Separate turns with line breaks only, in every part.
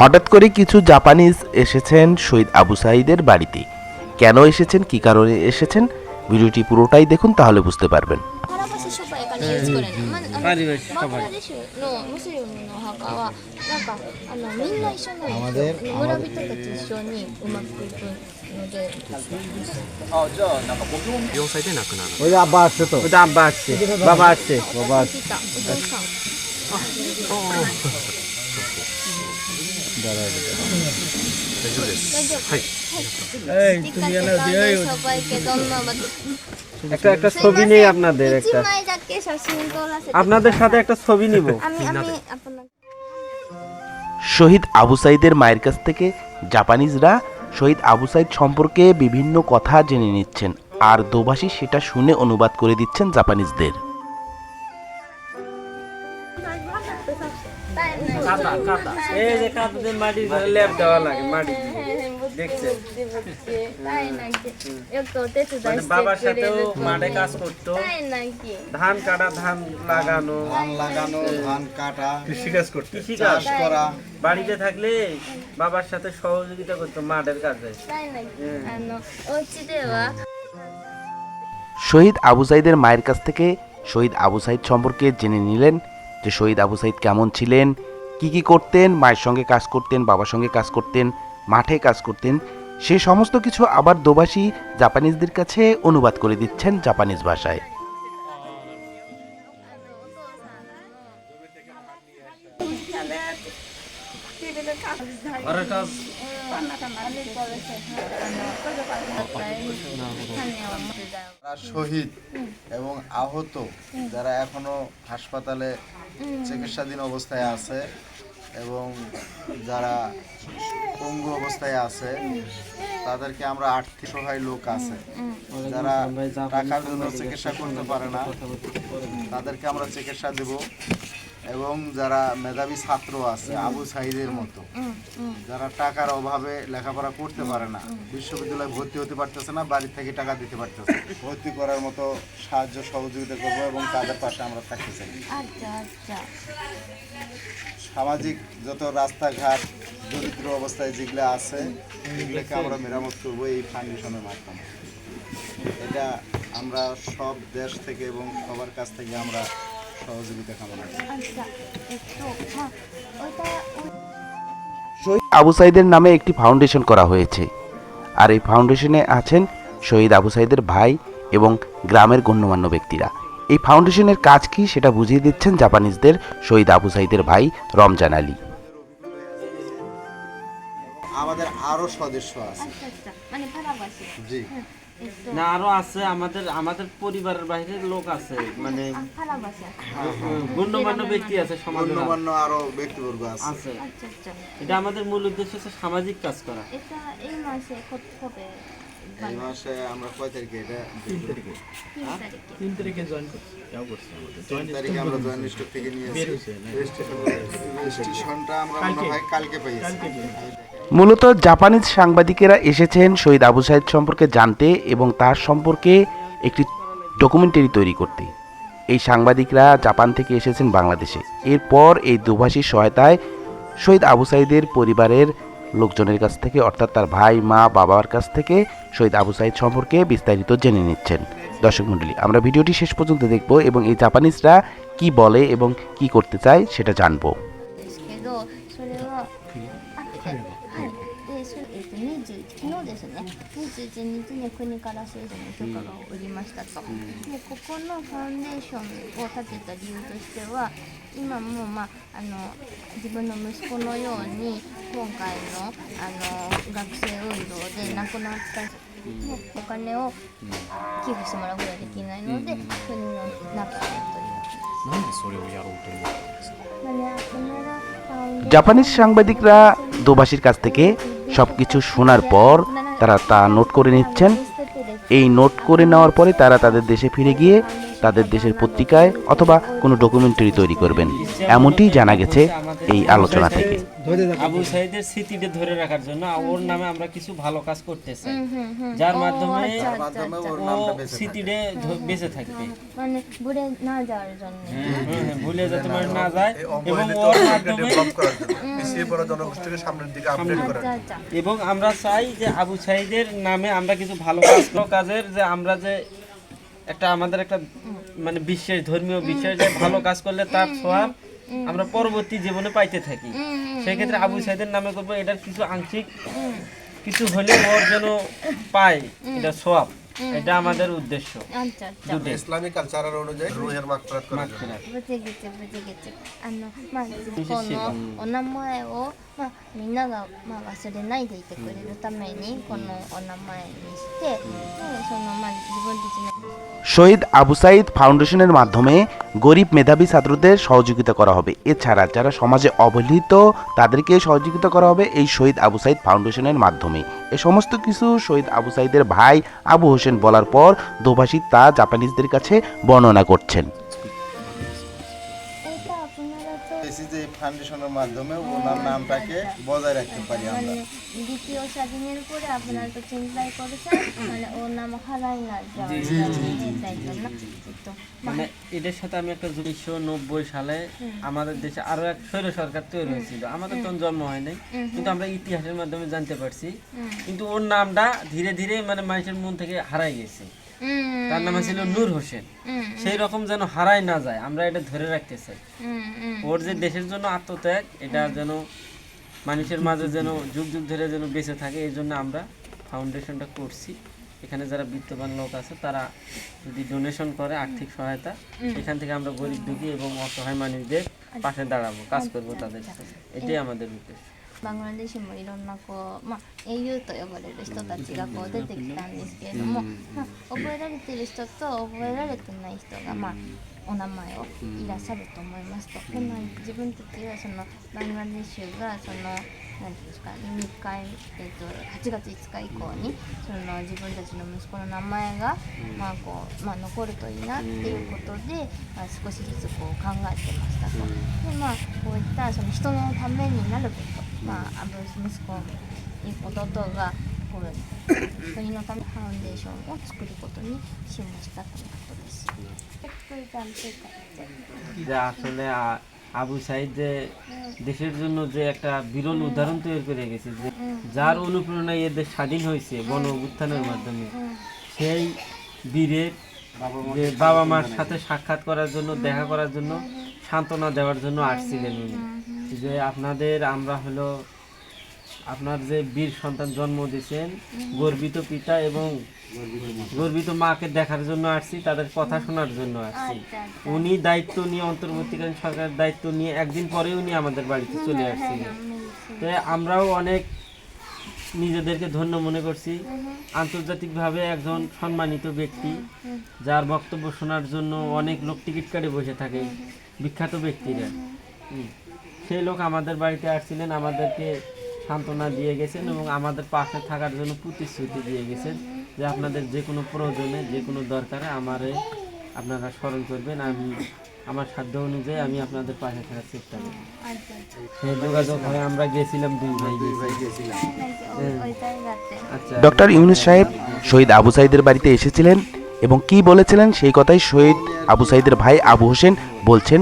হঠাৎ করে কিছু জাপানিজ এসেছেন শহীদ আবু সাইদের বাড়িতে। কেন এসেছেন? কি কারণে এসেছেন? ভিডিওটি পুরোটাই দেখুন তাহলে বুঝতে পারবেন।
原橋ショパやからユースコレの、まあ、あのバングラデシュのムスリムのお墓はなんかあのみんな一緒なんですよ村人たち一緒にうまくいくので
4歳で亡くなる
ওই যে আব্বা আসছে তো
ওটা আব্বা আসছে বাবা আসছে
ババ来たお父さん大丈夫はいはいতুমিやな出会いをসবাই কে ধন্যবাদ
একটা একটা ছবি নেই আপনাদের
一
একটা
枚だけ写真撮らせて
আপনাদের সাথে একটা ছবি নিব
আমি আমি আপনার
শহীদ আবু সাইদের মায়ের কাছ থেকে জাপানিজরা শহীদ আবু সাইদ সম্পর্কে বিভিন্ন কথা জেনে নিচ্ছেন। আর দোভাষী সেটা শুনে অনুবাদ করে দিচ্ছেন জাপানিজদের।
কাটা কাটা এই যে কাটা দিন মাটি লেপ দেওয়া লাগে মাটি মানে বাবার মাঠে কাজ করতো। ধান কাটা ধান লাগানো। বাড়িতে থাকলে বাবার সাথে সহযোগিতা করতো মাঠের কাজে।
শহীদ আবু সাইদের মায়ের কাছ থেকে শহীদ আবু সাইদ সম্পর্কে জেনে নিলেন যে শহীদ আবু সাইদ কেমন ছিলেন কি কি করতেন মায়ের সঙ্গে কাজ করতেন বাবার সঙ্গে কাজ করতেন মাঠে কাজ করতেন। সে সমস্ত কিছু আবার দোভাষী জাপানিজদের কাছে অনুবাদ করে দিচ্ছেন জাপানিজ ভাষায়।
ঘরের কাজ?
শহীদ এবং আহত যারা এখনও হাসপাতালে চিকিৎসাধীন অবস্থায় আছে এবং যারা পঙ্গু অবস্থায় আছে, তাদেরকে আমরা আর্থিক সহায় লোক আছে। যারা টাকার জন্য চিকিৎসা করতে পারে না, তাদেরকে আমরা চিকিৎসা দেব। এবং যারা মেধাবী ছাত্র আছে আবু সাইদের মতো যারা টাকার অভাবে লেখাপড়া করতে পারে না বিশ্ববিদ্যালয়ে ভর্তি হতে পারতেছে না বাড়ি থেকে টাকা দিতে পারতেছে ভর্তি করার মতো সাহায্য সহযোগিতা করব এবং তাদের পাশে আমরা থাকতে চাই। সামাজিক যত রাস্তাঘাট দরিদ্র অবস্থায় যেগুলো আছে এগুলোকে আমরা মেরামত করব এই ফাউন্ডেশনের মাধ্যমে। এটা আমরা সব দেশ থেকে এবং সবার কাছ থেকে আমরা
শহীদ আবু সাইদের নামে একটি ফাউন্ডেশন করা হয়েছে। আর এই ফাউন্ডেশনে আছেন শহীদ আবু সাইদের ভাই এবং গ্রামের গণ্যমান্য ব্যক্তিরা। এই ফাউন্ডেশনের কাজ কি সেটা বুঝিয়ে দিচ্ছেন জাপানিজদের শহীদ আবু সাইদের ভাই রমজান আলী।
আমাদের আরও সদস্য আছে জি
না আরও আছে আমাদের আমাদের পরিবারের বাইরে লোক আছে মানে গণ্যমান্য ব্যক্তি আছে
গণ্যমান্য আরও ব্যক্তিবর্গ আছে
এটা আমাদের মূল উদ্দেশ্য হচ্ছে সামাজিক কাজ করা
এই মাসে
হবে আমরা কয় তারিখে এটা তিন তারিখে
জয়েন করছি
তিন তারিখে নিয়ে কালকে পাইয়েছি
মূলত জাপানিজ সাংবাদিকেরা এসেছেন শহীদ আবু সাইদ সম্পর্কে জানতে এবং তার সম্পর্কে একটি ডকুমেন্টারি তৈরি করতে। এই সাংবাদিকরা জাপান থেকে এসেছেন বাংলাদেশে। এরপর এই দুভাষীর সহায়তায় শহীদ আবু সাইদের পরিবারের লোকজনের কাছ থেকে, অর্থাৎ তার ভাই, মা, বাবার কাছ থেকে শহীদ আবু সাইদ সম্পর্কে বিস্তারিত জেনে নিচ্ছেন। দর্শক মণ্ডলী, আমরা ভিডিওটি শেষ পর্যন্ত দেখব এবং এই জাপানিজরা কি বলে এবং কি করতে চায় সেটা জানব।
えっと20昨日ですね21日に国から政府の許可が下りましたと、でここのファンデーションを立てた理由としては今もまああの自分の息子のように今回のあの学生運動で亡くなったのお金を寄付してもらうことができないので、国の中でという。
なんでそれをやろうと思ったんですか
মানে আপনারা foundation-
জাপানিজ সাংবাদিকরা দোভাষীর কাছ থেকে সব কিছু শোনার পর তারা তা নোট করে নিচ্ছেন। এই নোট করে নেওয়ার পরে তারা তাদের দেশে ফিরে গিয়ে তাদের দেশের পত্রিকায় অথবা কোনো ডকুমেন্টারি তৈরি করবেন। এমনটি জানা গেছে এই আলোচনা থেকে।
আবু সাইদের স্মৃতিটা ধরে রাখার জন্য ওর নামে আমরা কিছু ভালো কাজ করতে চাই যার মাধ্যমে
আচ্ছা, আচ্ছা, আচ্ছা।
বেঁচে
স্মৃতিটা বেঁচে থাকবে
মানে ভুলে না যাওয়ার জন্য।
হ্যাঁ, হ্যাঁ, ভুলে যাতে মানে না যায় এবং ওর মাধ্যমে
ডেভেলপ করার জন্য পিছিয়ে পড়া জনগোষ্ঠীকে সামনের দিকে আপডেট করার জন্য।
এবং আমরা চাই যে আবু সাইদের নামে আমরা কিছু ভালো কাজ করব। কাজের যে আমরা যে একটা আমাদের একটা মানে বিশ্বাস ধর্মীয় বিশ্বাস যে ভালো কাজ করলে তার সব আমরা পরবর্তী জীবনে পাইতে থাকি। সেক্ষেত্রে আবু সাইদের নামে করব এটার কিছু আংশিক কিছু হলে ওর যেন পায় এটা সব এটা আমাদের উদ্দেশ্য।
ইসলামিক কালচার অনুযায়ী
まあこのお名前をまあみんながまあ忘れないでいてくれるためにこのお名前にしてでそのまあ自分たちの
শহীদ আবু সাইদ ফাউন্ডেশনের মাধ্যমে গরিব মেধাবী ছাত্রদের সহযোগিতা করা হবে এছাড়া যারা সমাজে অবহেলিত তাদেরকে সহযোগিতা করা হবে এই শহীদ আবু সাইদ ফাউন্ডেশনের মাধ্যমে এ সমস্ত কিছু শহীদ আবু সাইদের ভাই আবু হোসেন বলার পর দোভাষী তা জাপানিজদের কাছে বর্ণনা করছেন
ফাউন্ডেশনের মাধ্যমে ওনার নামটাকে বজায় রাখতে পারি আমরা।
মানে দ্বিতীয় স্বাধীনের পরে আপনারা তো চিন্তাই করেছেন মানে ওর নাম হারাই না?
মানে এটার সাথে আমি একটা উনিশশো নব্বই সালে আমাদের দেশে আরও এক স্বৈর সরকার তৈরি হয়েছিল। আমাদের তখন জন্ম হয় নাই কিন্তু আমরা ইতিহাসের মাধ্যমে জানতে পারছি। কিন্তু ওর নামটা ধীরে ধীরে মানে মানুষের মন থেকে হারাই গেছে। তার নাম ছিল নূর হোসেন। সেই রকম যেন হারাই না যায় আমরা এটা ধরে রাখতে চাই ওর যে দেশের জন্য আত্মত্যাগ এটা যেন মানুষের মাঝে যেন যুগ যুগ ধরে যেন বেঁচে থাকে এই জন্য আমরা ফাউন্ডেশনটা করছি। এখানে যারা বিত্তবান লোক আছে তারা যদি ডোনেশন করে আর্থিক সহায়তা এখান থেকে আমরা গরিব দুঃখী এবং অসহায় মানুষদের পাশে দাঁড়াবো কাজ করব তাদের এটাই আমাদের উদ্দেশ্য।
バングラデシュもいろんなこう、まあ、英雄と呼ばれる人たちがこう出てきたんですけれども、まあ、覚えられてる人と覚えられてない人が、まあ、お名前をいらっしゃると思いますと。でまあ、自分たちはそのバングラデシュがそのなんていうんですか2回、えっと8月5日以降にその自分たちの息子の名前が、まあこうまあ、残るといいなっていうことで、まあ、少しずつこう考えてましたと。でまあこういったその人のためになること、まあ、あの息子弟がこう国のためのファウンデーションを作ることにしましたということです。これ探偵会って
যে আসলে আ- আবু সাইদ যে দেশের জন্য যে একটা বিরল উদাহরণ তৈরি করে গেছে যে যার অনুপ্রেরণায় এ দেশ স্বাধীন হয়েছে গণ অভ্যুত্থানের মাধ্যমে সেই বীরের যে বাবা মার সাথে সাক্ষাৎ করার জন্য দেখা করার জন্য সান্ত্বনা দেওয়ার জন্য আসছিলেন উনি যে আপনাদের আমরা হলো আপনার যে বীর সন্তান জন্ম দিয়েছেন গর্বিত পিতা এবং গর্বিত মাকে দেখার জন্য আসছি তাদের কথা শোনার জন্য আসছি। উনি দায়িত্ব নিয়ে অন্তর্বর্তীকালীন সরকারের দায়িত্ব নিয়ে একদিন পরে উনি আমাদের বাড়িতে চলে আসছিলেন তো আমরাও অনেক নিজেদেরকে ধন্য মনে করছি। আন্তর্জাতিকভাবে একজন সম্মানিত ব্যক্তি যার বক্তব্য শোনার জন্য অনেক লোক টিকিট কাটে বসে থাকে। বিখ্যাত ব্যক্তিরা। সেই লোক আমাদের বাড়িতে আসছিলেন আমাদেরকে সান্ত্বনা দিয়ে গেছেন এবং আমাদের পাশে থাকার জন্য প্রতিশ্রুতি দিয়ে গেছেন যে আপনাদের যে কোনো প্রয়োজনে যে কোনো দরকারে আমারে আপনারা স্মরণ করবেন। আমি আমার সাধ্য অনুযায়ী আমি আপনাদের পাশে থাকার চেষ্টা করব।
আচ্ছা আচ্ছা।
সেই যোগাযোগ হয়ে আমরা গেছিলাম দুই ভাই
গেছিলাম।
ওইটাই যাতে
আচ্ছা।
ডক্টর ইউনুস সাহেব শহীদ আবু সাইদের বাড়িতে এসেছিলেন এবং কি বলেছিলেন? সেই কথাই শহীদ আবু সাইদের ভাই আবু হোসেন বলছেন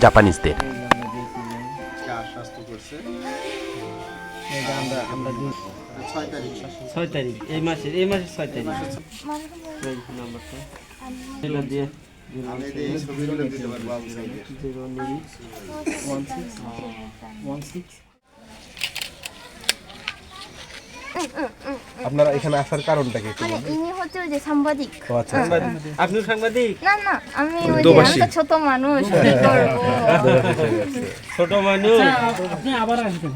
জাপানিজদের।
ছয় তারিখ
এই মাসের এই মাসের ছয় তারিখ নাম্বারটা এগুলো দিয়ে জিরো ওয়ান সিক্স
আপনারা এখানে আসার কারণটা কি
মানে ইনি হচ্ছে ওই যে সাংবাদিক
আচ্ছা
আপনি সাংবাদিক
না না আমি ওই যে আমি তো ছোট মানুষ কি করব
ছোট মানুষ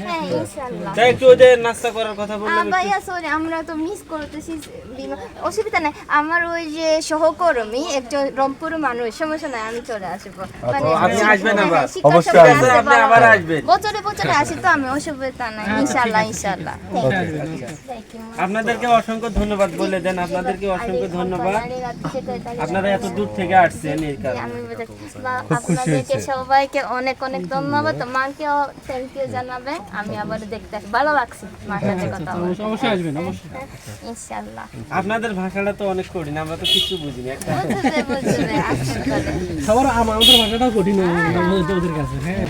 হ্যাঁ ইনশাল্লাহ
তাই একটু ওদের নাস্তা করার কথা বললাম
ভাইয়া সরি আমরা তো মিস করতেছি অসুবিধা নাই আমার ওই যে সহকর্মী একজন রংপুর মানুষ সমস্যা নাই আমি চলে আসব মানে
আপনি আসবেন আবার?
হ্যাঁ,
অবশ্যই আসবেন।
আপনি আবার আসবেন।
বছরে বছরে আসি তো আমি অসুবিধা নাই ইনশাল্লাহ ইনশাল্লাহ থ্যাংক ইউ আচ্ছা।
আপনাদেরকে অসংখ্য ধন্যবাদ বলে দেন আপনাদেরকে অসংখ্য ধন্যবাদ। আপনারা এত দূর থেকে আসছেন এর কারণে।
খুব খুশি হয়েছে। সবাইকে অনেক অনেক ধন্যবাদ। মাকেও থ্যাংক ইউ জানাবে। আমি আবার দেখতে ভালো লাগছে মার আচ্ছা, কথা আচ্ছা,
অবশ্যই আসবেন অবশ্যই।
ইনশাআল্লাহ
আপনাদের ভাষাটা তো অনেক কঠিন আমরা তো কিছু
বুঝি না একটা
সবার আমাদের ভাষাটা কঠিন ওদের হ্যাঁ,
কাছে হ্যাঁ।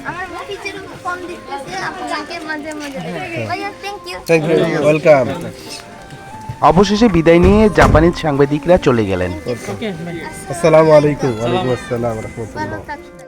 অবশেষে বিদায় নিয়ে জাপানিজ সাংবাদিকরা চলে গেলেন।
আসসালামু আলাইকুম। ওয়ালাইকুম আসসালাম রহমতুল্লাহ।